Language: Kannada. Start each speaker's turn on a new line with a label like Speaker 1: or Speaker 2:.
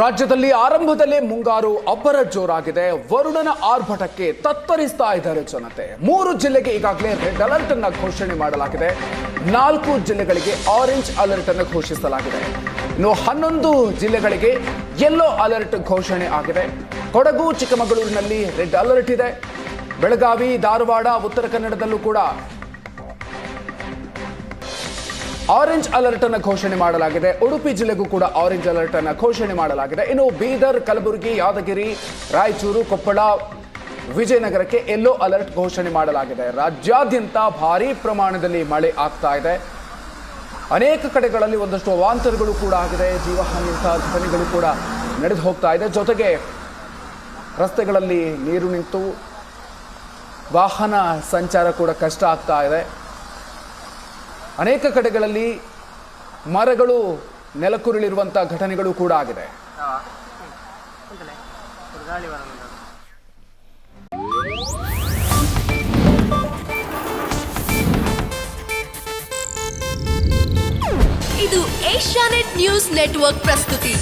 Speaker 1: ರಾಜ್ಯದಲ್ಲಿ ಆರಂಭದಲ್ಲೇ ಮುಂಗಾರು ಅಬ್ಬರ ಜೋರಾಗಿದೆ. ವರುಣನ ಆರ್ಭಟಕ್ಕೆ ತತ್ತರಿಸ್ತಾ ಇದ್ದಾರೆ ಜನತೆ. ಮೂರು ಜಿಲ್ಲೆಗೆ ಈಗಾಗಲೇ ರೆಡ್ ಅಲರ್ಟ್ ಅನ್ನ ಘೋಷಣೆ ಮಾಡಲಾಗಿದೆ. ನಾಲ್ಕು ಜಿಲ್ಲೆಗಳಿಗೆ ಆರೆಂಜ್ ಅಲರ್ಟ್ ಅನ್ನು ಘೋಷಿಸಲಾಗಿದೆ. ಇನ್ನು ಹನ್ನೊಂದು ಜಿಲ್ಲೆಗಳಿಗೆ ಯೆಲ್ಲೋ ಅಲರ್ಟ್ ಘೋಷಣೆ ಆಗಿದೆ. ಕೊಡಗು, ಚಿಕ್ಕಮಗಳೂರಿನಲ್ಲಿ ರೆಡ್ ಅಲರ್ಟ್ ಇದೆ. ಬೆಳಗಾವಿ, ಧಾರವಾಡ, ಉತ್ತರ ಕನ್ನಡದಲ್ಲೂ ಕೂಡ ಆರೆಂಜ್ ಅಲರ್ಟ್ ಅನ್ನು ಘೋಷಣೆ ಮಾಡಲಾಗಿದೆ. ಉಡುಪಿ ಜಿಲ್ಲೆಗೂ ಕೂಡ ಆರೆಂಜ್ ಅಲರ್ಟ್ ಅನ್ನು ಘೋಷಣೆ ಮಾಡಲಾಗಿದೆ. ಇನ್ನು ಬೀದರ್, ಕಲಬುರಗಿ, ಯಾದಗಿರಿ, ರಾಯಚೂರು, ಕೊಪ್ಪಳ, ವಿಜಯನಗರಕ್ಕೆ ಎಲ್ಲೋ ಅಲರ್ಟ್ ಘೋಷಣೆ ಮಾಡಲಾಗಿದೆ. ರಾಜ್ಯಾದ್ಯಂತ ಭಾರೀ ಪ್ರಮಾಣದಲ್ಲಿ ಮಳೆ ಆಗ್ತಾ ಇದೆ. ಅನೇಕ ಕಡೆಗಳಲ್ಲಿ ಒಂದಷ್ಟು ಅವಾಂತರಗಳು ಕೂಡ ಆಗಿದೆ. ಜೀವಹಾನಿಯಂತಹ ಘಟನೆಗಳು ಕೂಡ ನಡೆದು ಹೋಗ್ತಾ ಇದೆ. ಜೊತೆಗೆ ರಸ್ತೆಗಳಲ್ಲಿ ನೀರು ನಿಂತು ವಾಹನ ಸಂಚಾರ ಕೂಡ ಕಷ್ಟ ಆಗ್ತಾ ಇದೆ. ಅನೇಕ ಕಡೆಗಳಲ್ಲಿ ಮರಗಳು ನೆಲಕುರುಳಿರುವಂಥ ಘಟನೆಗಳು ಕೂಡ ಆಗಿದೆ.
Speaker 2: ಇದು ಏಷ್ಯಾನೆಟ್ ನ್ಯೂಸ್ ನೆಟ್ವರ್ಕ್ ಪ್ರಸ್ತುತಿ.